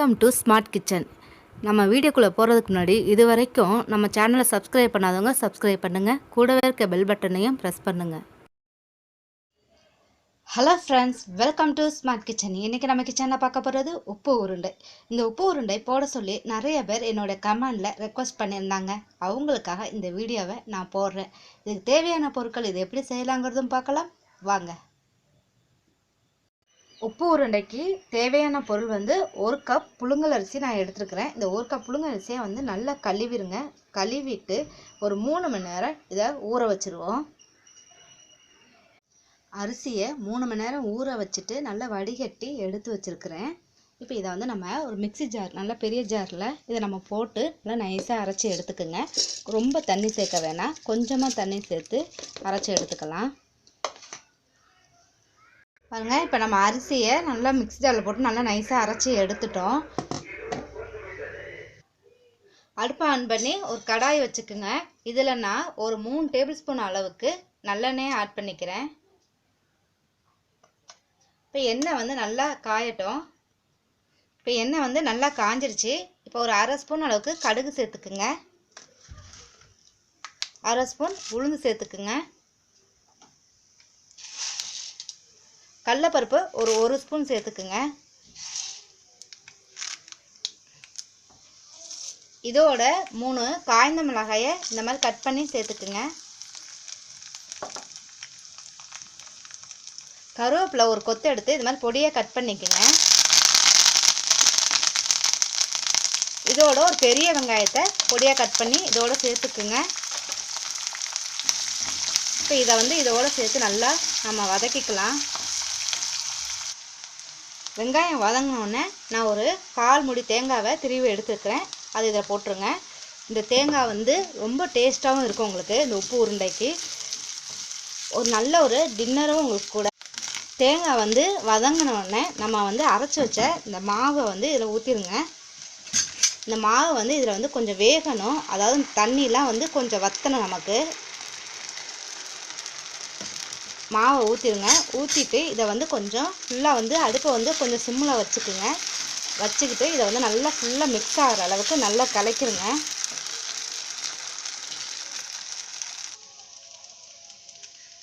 Welcome to smart kitchen நம்ம வீடியோக்குள்ளே போகிறதுக்கு முன்னாடி இது வரைக்கும் நம்ம சேனலை சப்ஸ்கிரைப் பண்ணாதவங்க சப்ஸ்கிரைப் பண்ணுங்கள் கூடவே இருக்க பெல் பட்டனையும் ப்ரெஸ் பண்ணுங்கள் hello friends welcome to smart kitchen இன்றைக்கி நம்ம கிச்சனில் பார்க்க போகிறது உப்பு உருண்டை. இந்த உப்பு உருண்டை போட சொல்லி நிறைய பேர் என்னோட கமெண்டில் ரெக்வஸ்ட் பண்ணியிருந்தாங்க. அவங்களுக்காக இந்த வீடியோவை நான் போடுறேன். இதுக்கு தேவையான பொருட்கள் இது எப்படி செய்யலாங்கிறதும் பார்க்கலாம். வாங்க. உப்பு உருண்டைக்கு தேவையான பொருள் வந்து ஒரு கப் புழுங்கல் அரிசி நான் எடுத்துருக்கிறேன். இந்த ஒரு கப் புழுங்கல் அரிசியை வந்து நல்லா கழுவிடுங்க கழுவிட்டு ஒரு மூணு மணி நேரம் இதை ஊற வச்சுருவோம். அரிசியை மூணு மணி நேரம் ஊற வச்சுட்டு நல்லா வடிகட்டி எடுத்து வச்சுருக்கிறேன். இப்போ இதை வந்து நம்ம ஒரு மிக்ஸி ஜார் நல்ல பெரிய ஜாரில் இதை நம்ம போட்டு நல்லா நைஸாக அரைச்சி எடுத்துக்கோங்க. ரொம்ப தண்ணி சேர்க்க வேணாம். கொஞ்சமாக தண்ணி சேர்த்து அரைச்சி எடுத்துக்கலாம். பாருங்கள் இப்போ நம்ம அரிசியை நல்லா மிக்ஸி ஜாரில் போட்டு நல்லா நைஸாக அரைச்சி எடுத்துட்டோம். அடுப்பை ஆன் பண்ணி ஒரு கடாய் வச்சுக்கோங்க. இதில் நான் ஒரு மூணு டேபிள் ஸ்பூன் அளவுக்கு நல்லெண்ணெயை ஆட் பண்ணிக்கிறேன். இப்போ எண்ணெய் வந்து நல்லா காயட்டும். இப்போ எண்ணெய் வந்து நல்லா காஞ்சிருச்சு. இப்போ ஒரு அரை ஸ்பூன் அளவுக்கு கடுகு சேர்த்துக்குங்க. அரை ஸ்பூன் உளுந்து சேர்த்துக்குங்க. கடலப்பருப்பு ஒரு ஒரு ஸ்பூன் சேர்த்துக்குங்க. இதோட மூணு காய்ந்த மிளகாயை இந்த மாதிரி கட் பண்ணி சேர்த்துக்குங்க. கருவேப்பிலை ஒரு கொத்து எடுத்து இது மாதிரி பொடியாக கட் பண்ணிக்கோங்க. இதோட ஒரு பெரிய வெங்காயத்தை பொடியாக கட் பண்ணி இதோட சேர்த்துக்குங்க. இப்போ இதை வந்து இதோட சேர்த்து நல்லா நம்ம வதக்கிக்கலாம். வெங்காயம் வதங்கினோடனே நான் ஒரு கால் முடி தேங்காவை திருவி எடுத்துருக்கிறேன் அது இதில் போட்டுருங்க. இந்த தேங்காய் வந்து ரொம்ப டேஸ்ட்டாகவும் இருக்கும் உங்களுக்கு இந்த உப்பு உருண்டைக்கு. ஒரு நல்ல ஒரு டின்னரும் உங்களுக்கு கூட. தேங்காய் வந்து வதங்கினோடனே நம்ம வந்து அரைச்சி வச்ச இந்த மாவை வந்து இதில் ஊற்றிடுங்க இந்த மாவு வந்து இதில் வந்து கொஞ்சம் வேகணும். அதாவது தண்ணிலாம் வந்து கொஞ்சம் வத்தணும் நமக்கு. மாவை ஊற்றிடுங்க ஊற்றிட்டு இதை வந்து கொஞ்சம் ஃபுல்லாக வந்து அடுப்பை வந்து கொஞ்சம் சிம்மில் வச்சுக்குங்க. வச்சுக்கிட்டு இதை வந்து நல்லா ஃபுல்லாக மிக்ஸ் ஆகிற அளவுக்கு நல்லா கலக்கிடுங்க.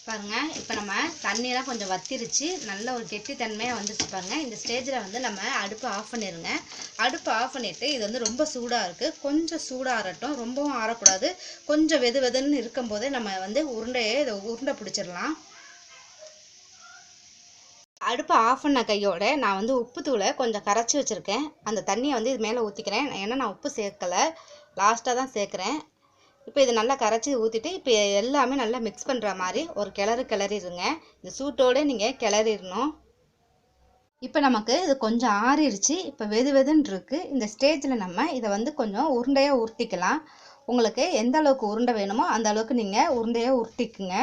பாருங்கள் இப்போ நம்ம தண்ணியெலாம் கொஞ்சம் வத்திருச்சு. நல்ல ஒரு கெட்டித்தன்மையாக வந்துருச்சு பாருங்கள் இந்த ஸ்டேஜில் வந்து நம்ம அடுப்பை ஆஃப் பண்ணிடுங்க அடுப்பை ஆஃப் பண்ணிவிட்டு இது வந்து ரொம்ப சூடாக இருக்குது கொஞ்சம் சூடாகட்டும் ரொம்பவும் ஆறக்கூடாது. கொஞ்சம் வெது வெதுன்னு இருக்கும்போதே நம்ம வந்து உருண்டையே இதை உருண்டை பிடிச்சிடலாம். அடுப்பை ஆஃப் பண்ண கையோட நான் வந்து உப்புத்தூளை கொஞ்சம் கரைச்சி வச்சுருக்கேன். அந்த தண்ணியை வந்து இது மேலே ஊற்றிக்கிறேன் ஏன்னா நான் உப்பு சேர்க்கலை. லாஸ்ட்டாக தான் சேர்க்குறேன். இப்போ இது நல்லா கரைச்சி ஊற்றிட்டு இப்போ எல்லாமே நல்லா மிக்ஸ் பண்ணுற மாதிரி ஒரு கிளறு கிளறிடுங்க. இந்த சூட்டோடு நீங்கள் கிளறிடணும். இப்போ நமக்கு இது கொஞ்சம் ஆறிடுச்சு. இப்போ வெது வெதுன்னு இருக்குது இந்த ஸ்டேஜில் நம்ம இதை வந்து கொஞ்சம் உருண்டையாக உருட்டிக்கலாம். உங்களுக்கு எந்த அளவுக்கு உருண்டை வேணுமோ அந்த அளவுக்கு நீங்கள் உருண்டையாக உருட்டிக்குங்க.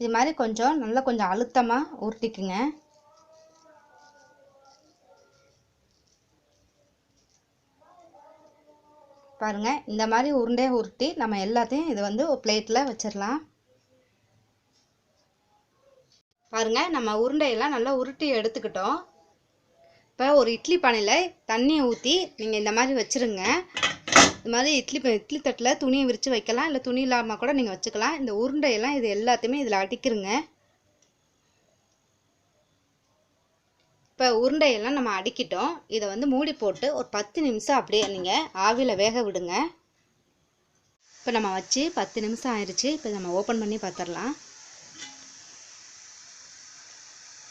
இது மாதிரி கொஞ்சம் நல்லா கொஞ்சம் அழுத்தமாக உருட்டிக்குங்க பாருங்க இந்த மாதிரி உருண்டையை உருட்டி நம்ம எல்லாத்தையும் இது வந்து ஒரு பிளேட்டில் வச்சிடலாம். பாருங்க நம்ம உருண்டையெல்லாம் நல்லா உருட்டி எடுத்துக்கிட்டோம். இப்போ ஒரு இட்லி பானையில் தண்ணியை ஊற்றி நீங்கள் இந்த மாதிரி வச்சுருங்க. இது மாதிரி இட்லி இட்லி தட்டில் துணியை விரித்து வைக்கலாம். இல்லை துணி இல்லாமல் கூட நீங்கள் வச்சுக்கலாம். இந்த உருண்டையெல்லாம் இது எல்லாத்தையுமே இதில் அடிக்கிறங்க இப்போ உருண்டையெல்லாம் நம்ம அடிக்கிட்டோம். இதை வந்து மூடி போட்டு ஒரு பத்து நிமிஷம் அப்படியே நீங்கள் ஆவியில் வேக விடுங்க. இப்போ நம்ம வச்சு பத்து நிமிஷம் ஆயிடுச்சு இப்போ நம்ம ஓப்பன் பண்ணி பார்த்துடலாம்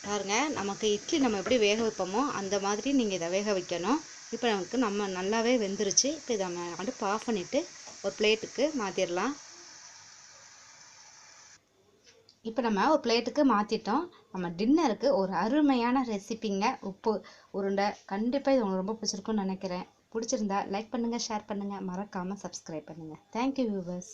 பாருங்க நமக்கு இட்லி நம்ம எப்படி வேக வைப்போமோ அந்த மாதிரி நீங்கள் இதை வேக வைக்கணும். இப்போ நமக்கு நம்ம நல்லாவே வெந்துருச்சு. இப்போ இதை நம்ம அடுப்பு ஆஃப் பண்ணிவிட்டு ஒரு பிளேட்டுக்கு மாற்றிடலாம் இப்போ நம்ம ஒரு பிளேட்டுக்கு மாற்றிட்டோம் நம்ம டின்னருக்கு ஒரு அருமையான ரெசிபிங்க உப்பு உருண்டை. கண்டிப்பாக இது உங்களுக்கு ரொம்ப பிடிச்சிருக்குன்னு நினைக்கிறேன். பிடிச்சிருந்தா லைக் பண்ணுங்கள் ஷேர் பண்ணுங்கள் மறக்காமல் சப்ஸ்கிரைப் பண்ணுங்கள் தேங்க்யூ வியூவர்ஸ்